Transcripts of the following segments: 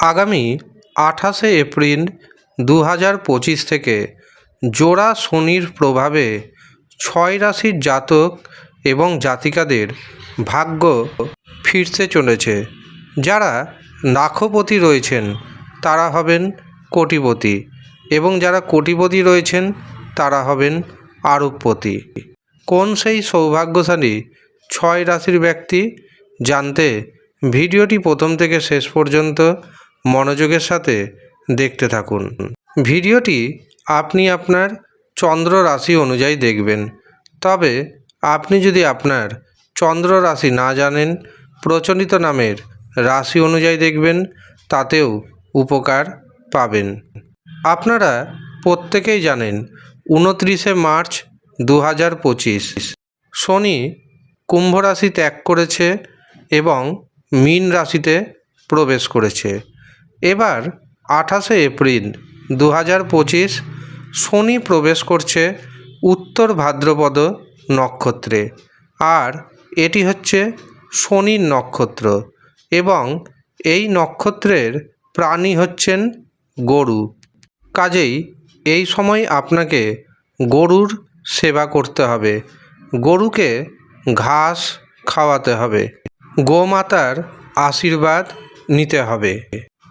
আগামী আঠাশে এপ্রিল দু হাজার পঁচিশ থেকে জোড়া শনির প্রভাবে ছয় রাশির জাতক এবং জাতিকাদের ভাগ্য ফিরতে চলেছে। যারা লাখপতি রয়েছেন, তারা হবেন কোটিপতি এবং যারা কোটিপতি রয়েছেন, তারা হবেন আরবপতি কোন সেই সৌভাগ্যশালী ছয় রাশির ব্যক্তি? জানতে ভিডিওটি প্রথম থেকে শেষ পর্যন্ত মনোযোগের সাথে দেখতে থাকুন। ভিডিওটি আপনি আপনার চন্দ্র রাশি অনুযায়ী দেখবেন। তবে আপনি যদি আপনার চন্দ্র রাশি না জানেন, প্রচলিত নামের রাশি অনুযায়ী দেখবেন, তাতেও উপকার পাবেন। আপনারা প্রত্যেকেই জানেন, উনত্রিশে মার্চ দু হাজার পঁচিশ, শনি কুম্ভ রাশি ত্যাগ করেছে এবং মীন রাশিতে প্রবেশ করেছে। এবার আঠাশে এপ্রিল দু হাজার পঁচিশ শনি প্রবেশ করছে উত্তর ভাদ্রপদ নক্ষত্রে। আর এটি হচ্ছে শনির নক্ষত্র এবং এই নক্ষত্রের প্রাণী হচ্ছেন গরু। কাজেই এই সময় আপনাকে গরুর সেবা করতে হবে। গরুকে ঘাস খাওয়াতে হবে। গোমাতার আশীর্বাদ নিতে হবে।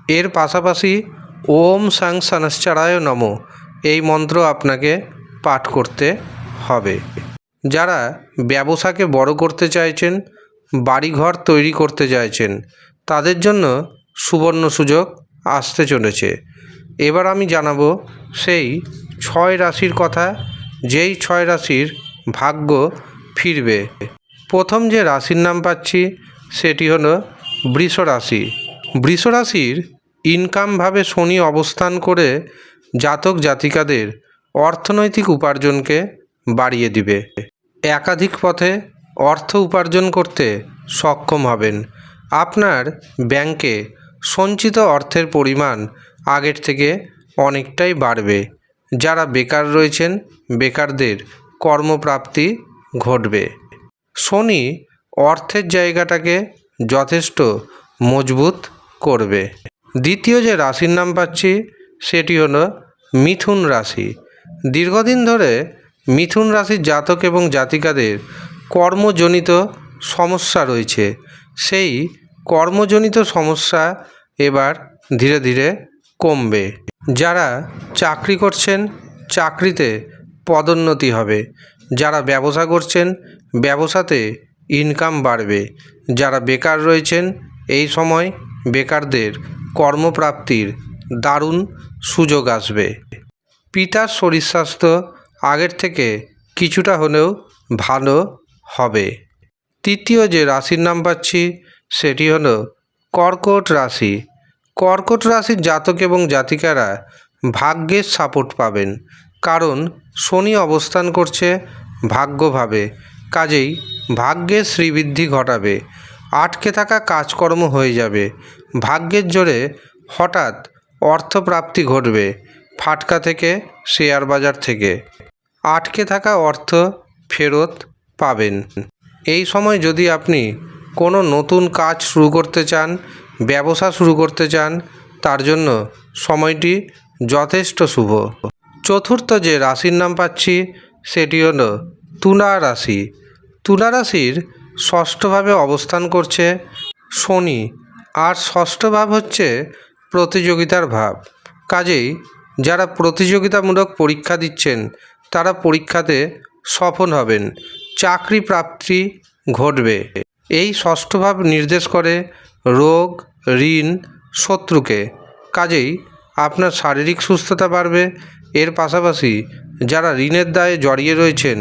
এর পাশাপাশি ওম সাং সানশ্চারায় নম। এই মন্ত্র আপনাকে পাঠ করতে হবে। যারা ব্যবসাকে বড় করতে চাইছেন, বাড়িঘর তৈরি করতে চাইছেন, তাদের জন্য সুবর্ণ সুযোগ আসতে চলেছে। এবার আমি জানাব সেই ছয় রাশির কথা, যেই ছয় রাশির ভাগ্য ফিরবে। প্রথম যে রাশির নাম পাচ্ছি, সেটি হলো বৃষ রাশি বৃষ রাশির ইনকামভাবে শনি অবস্থান করে জাতক জাতিকাদের অর্থনৈতিক উপার্জনকে বাড়িয়ে দিবে। একাধিক পথে অর্থ উপার্জন করতে সক্ষম হবেন। আপনার ব্যাংকে সঞ্চিত অর্থের পরিমাণ আগের থেকে অনেকটাই বাড়বে। যারা বেকার রয়েছেন, বেকারদের কর্মপ্রাপ্তি ঘটবে। শনি অর্থের জায়গাটাকে যথেষ্ট মজবুত করবে। দ্বিতীয় যে রাশির নাম পাচ্ছি, সেটি হলো মিথুন রাশি। দীর্ঘদিন ধরে মিথুন রাশির জাতক এবং জাতিকাদের কর্মজনিত সমস্যা রয়েছে। সেই কর্মজনিত সমস্যা এবার ধীরে ধীরে কমবে। যারা চাকরি করছেন, চাকরিতে পদোন্নতি হবে। যারা ব্যবসা করছেন, ব্যবসাতে ইনকাম বাড়বে। যারা বেকার রয়েছেন, এই সময় বেকারদের কর্মপ্রাপ্তির দারুণ সুযোগ আসবে। পিতার শরীর স্বাস্থ্য আগের থেকে কিছুটা হলেও ভালো হবে। তৃতীয় যে রাশির নাম পাচ্ছি, সেটি হলো কর্কট রাশি। কর্কট রাশির জাতক এবং জাতিকারা ভাগ্যের সাপোর্ট পাবেন। কারণ শনি অবস্থান করছে ভাগ্যভাবে। কাজেই ভাগ্যের শ্রীবৃদ্ধি ঘটাবে। আটকে থাকা কাজকর্ম হয়ে যাবে। ভাগ্যের জোরে হঠাৎ অর্থপ্রাপ্তি ঘটবে ফাটকা থেকে শেয়ার বাজার থেকে। আটকে থাকা অর্থ ফেরত পাবেন। এই সময় যদি আপনি কোনো নতুন কাজ শুরু করতে চান, ব্যবসা শুরু করতে চান, তার জন্য সময়টি যথেষ্ট শুভ। চতুর্থ যে রাশির নাম পাচ্ছি, সেটি হল তুলা রাশি। তুলা রাশির ষষ্ঠভাবে অবস্থান করছে শনি। আর ষষ্ঠ ভাব হচ্ছে প্রতিযোগিতার ভাব। কাজেই যারা প্রতিযোগিতামূলক পরীক্ষা দিচ্ছেন, তারা পরীক্ষাতে সফল হবেন। চাকরি প্রাপ্তি ঘটবে। এই ষষ্ঠ ভাব নির্দেশ করে রোগ, ঋণ, শত্রুকে। কাজেই আপনার শারীরিক সুস্থতা বাড়বে। এর পাশাপাশি যারা ঋণের দায়ে জড়িয়ে রয়েছেন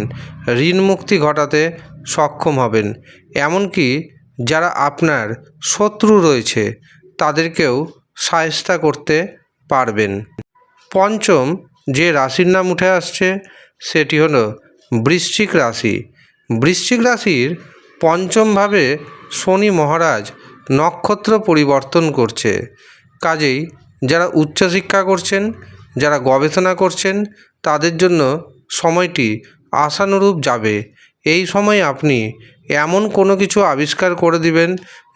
ঋণ মুক্তি ঘটাতে সক্ষম হবেন। এমনকি যারা আপনার শত্রু রয়েছে, তাদেরকেও সায়স্তা করতে পারবেন। পঞ্চম যে রাশির নাম উঠে আসছে, সেটি হলো বৃশ্চিক রাশি। বৃশ্চিক রাশির পঞ্চমভাবে শনি মহারাজ নক্ষত্র পরিবর্তন করছে। কাজেই যারা উচ্চশিক্ষা করছেন, যারা গবেষণা করছেন, তাদের জন্য সময়টি আশানুরূপ যাবে। এই সময় আপনি এমন কোনো কিছু আবিষ্কার করে দিবেন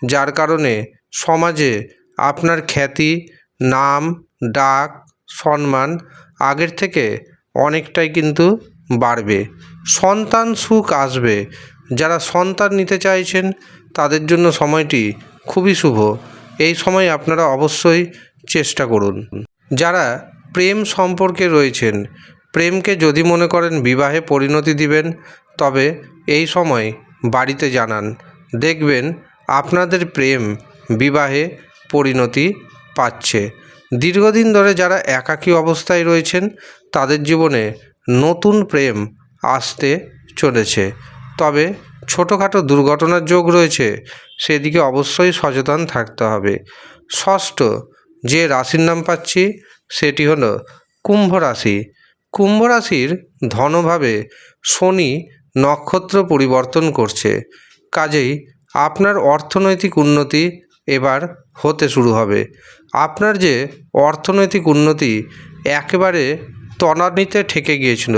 যার কারণে সমাজে আপনার খ্যাতি, নাম, ডাক, সম্মান আগের থেকে অনেকটাই কিন্তু বাড়বে। সন্তান সুখ আসবে। যারা সন্তান নিতে চাইছেন, তাদের জন্য সময়টি খুবই শুভ। এই সময় আপনারা অবশ্যই চেষ্টা করুন। যারা প্রেম সম্পর্কে রয়েছেন, প্রেমকে যদি মনে করেন বিবাহে পরিণতি দিবেন, তবে এই সময় বাড়িতে জানান। দেখবেন আপনাদের প্রেম বিবাহে পরিণতি পাচ্ছে। দীর্ঘদিন ধরে যারা একাকী অবস্থায় রয়েছেন, তাদের জীবনে নতুন প্রেম আসতে চলেছে। তবে ছোটোখাটো দুর্ঘটনার যোগ রয়েছে, সেদিকে অবশ্যই সচেতন থাকতে হবে। ষষ্ঠ যে রাশির নাম পাচ্ছি, সেটি হলো কুম্ভ রাশি। কুম্ভ রাশির ধনভাবে শনি নক্ষত্র পরিবর্তন করছে। কাজেই আপনার অর্থনৈতিক উন্নতি এবার হতে শুরু হবে। আপনার যে অর্থনৈতিক উন্নতি একেবারে তলানিতে ঠেকে গিয়েছিল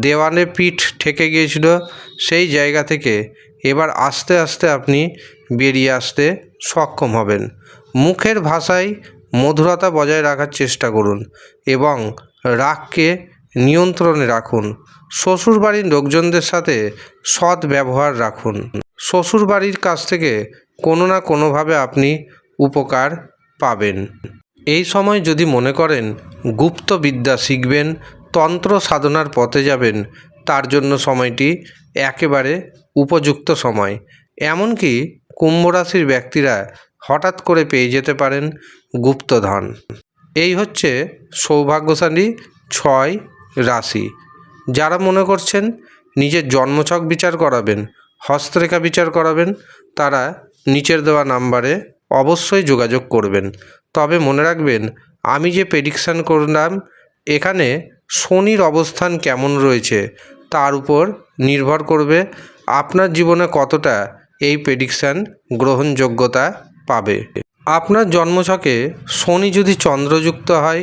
দেওয়ালে পিঠ ঠেকে গিয়েছিল, সেই জায়গা থেকে এবার আস্তে আস্তে আপনি বেরিয়ে আসতে সক্ষম হবেন। মুখের ভাষায় মধুরতা বজায় রাখার চেষ্টা করুন এবং রাগকে নিয়ন্ত্রণে রাখুন। শ্বশুরবাড়ির লোকজনদের সাথে সৎ ব্যবহার রাখুন। শ্বশুরবাড়ির কাছ থেকে কোনো না কোনোভাবে আপনি উপকার পাবেন। এই সময় যদি মনে করেন গুপ্ত বিদ্যা শিখবেন, তন্ত্র সাধনার পথে যাবেন, তার জন্য সময়টি একেবারে উপযুক্ত সময়। এমনকি কুম্ভ রাশির ব্যক্তিরা হঠাৎ করে পেয়ে যেতে পারেন গুপ্তধন। এই হচ্ছে সৌভাগ্যশালী ছয় রাশি। যারা মনে করছেন নিজের জন্মছক বিচার করাবেন, হস্তরেখা বিচার করাবেন, তারা নিচের দেওয়া নাম্বারে অবশ্যই যোগাযোগ করবেন। তবে মনে রাখবেন, আমি যে প্রেডিকশান করলাম, এখানে শনির অবস্থান কেমন রয়েছে, তার উপর নির্ভর করবে আপনার জীবনে কতটা এই প্রেডিকশান গ্রহণযোগ্যতা পাবে। আপনার জন্মছকে শনি যদি চন্দ্রযুক্ত হয়,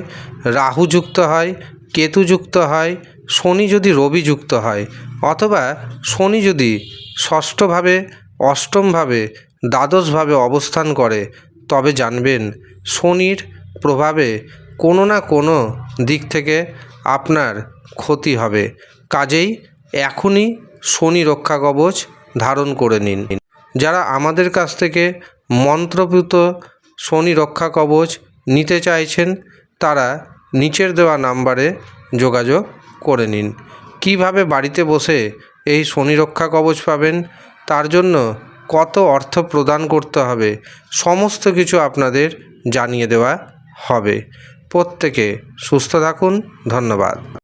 রাহু যুক্ত হয় কেতু যুক্ত হয়, শনি যদি রবি যুক্ত হয়, অথবা শনি যদি ষষ্ঠভাবে, অষ্টমভাবে, দ্বাদশভাবে অবস্থান করে, তবে জানবেন শনির প্রভাবে কোনো না কোনো দিক থেকে আপনার ক্ষতি হবে। কাজেই এখনই শনি রক্ষা কবচ ধারণ করে নিন। যারা আমাদের কাছ থেকে মন্ত্রপুত শনি রক্ষা কবচ নিতে চাইছেন, তারা নিচের দেওয়া নাম্বারে যোগাযোগ করে নিন। কীভাবে বাড়িতে বসে এই শনি রক্ষা কবচ পাবেন, তার জন্য কত অর্থ প্রদান করতে হবে, সমস্ত কিছু আপনাদের জানিয়ে দেওয়া হবে। প্রত্যেকে সুস্থ থাকুন, ধন্যবাদ।